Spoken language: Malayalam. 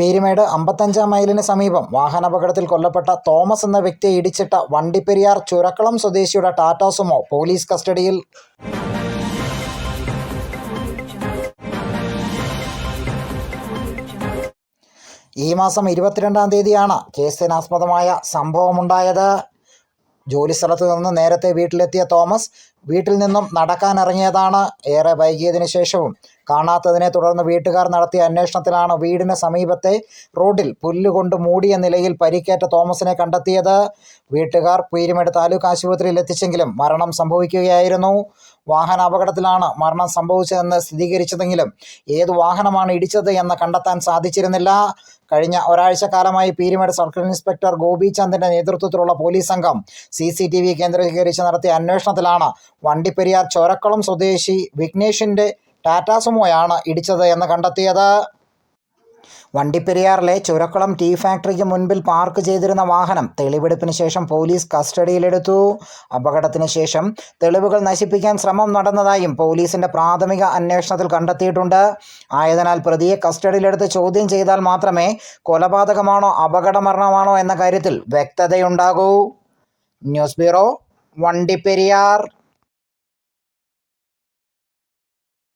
പീരുമേട് അമ്പത്തഞ്ചാം മൈലിന് സമീപം വാഹനാപകടത്തിൽ കൊല്ലപ്പെട്ട തോമസ് എന്ന വ്യക്തിയെ ഇടിച്ചിട്ട വണ്ടിപ്പെരിയാർ ചുരക്കളം സ്വദേശിയുടെ ടാറ്റ സുമോ പോലീസ് കസ്റ്റഡിയിൽ. ഈ മാസം ഇരുപത്തിരണ്ടാം തീയതിയാണ് കേസിനാസ്പദമായ സംഭവമുണ്ടായത്. ജോലിസ്ഥലത്ത് നിന്ന് നേരത്തെ വീട്ടിലെത്തിയ തോമസ് വീട്ടിൽ നിന്നും നടക്കാനിറങ്ങിയതാണ്. ഏറെ വൈകിയതിനു ശേഷവും കാണാത്തതിനെ തുടർന്ന് വീട്ടുകാർ നടത്തിയ അന്വേഷണത്തിലാണ് വീടിന് സമീപത്തെ റോഡിൽ പുല്ലുകൊണ്ട് മൂടിയ നിലയിൽ പരിക്കേറ്റ തോമസിനെ കണ്ടെത്തിയത്. വീട്ടുകാർ പീരുമേട് താലൂക്ക് ആശുപത്രിയിൽ എത്തിച്ചെങ്കിലും മരണം സംഭവിക്കുകയായിരുന്നു. വാഹന അപകടത്തിലാണ് മരണം സംഭവിച്ചതെന്ന് സ്ഥിരീകരിച്ചതെങ്കിലും ഏത് വാഹനമാണ് ഇടിച്ചത് എന്ന് കണ്ടെത്താൻ സാധിച്ചിരുന്നില്ല. കഴിഞ്ഞ ഒരാഴ്ച കാലമായി പീരുമേട് സർക്കിൾ ഇൻസ്പെക്ടർ ഗോപിചന്ദിന്റെ നേതൃത്വത്തിലുള്ള പോലീസ് സംഘം സി കേന്ദ്രീകരിച്ച് നടത്തിയ അന്വേഷണത്തിലാണ് വണ്ടിപ്പെരിയാർ ചോരക്കുളം സ്വദേശി വിഘ്നേഷിന്റെ ടാറ്റാ സുമോയാണ് ഇടിച്ചത് എന്ന് കണ്ടെത്തിയത്. വണ്ടിപ്പെരിയാറിലെ ചുരക്കുളം ടീ ഫാക്ടറിക്ക് മുൻപിൽ പാർക്ക് ചെയ്തിരുന്ന വാഹനം തെളിവെടുപ്പിന് ശേഷം പോലീസ് കസ്റ്റഡിയിലെടുത്തു. അപകടത്തിന് ശേഷം തെളിവുകൾ നശിപ്പിക്കാൻ ശ്രമം നടന്നതായും പോലീസിന്റെ പ്രാഥമിക അന്വേഷണത്തിൽ കണ്ടെത്തിയിട്ടുണ്ട്. ആയതിനാൽ പ്രതിയെ കസ്റ്റഡിയിലെടുത്ത് ചോദ്യം ചെയ്താൽ മാത്രമേ കൊലപാതകമാണോ അപകടമരണമാണോ എന്ന കാര്യത്തിൽ വ്യക്തതയുണ്ടാകൂ. News bureau Vandiperiyar.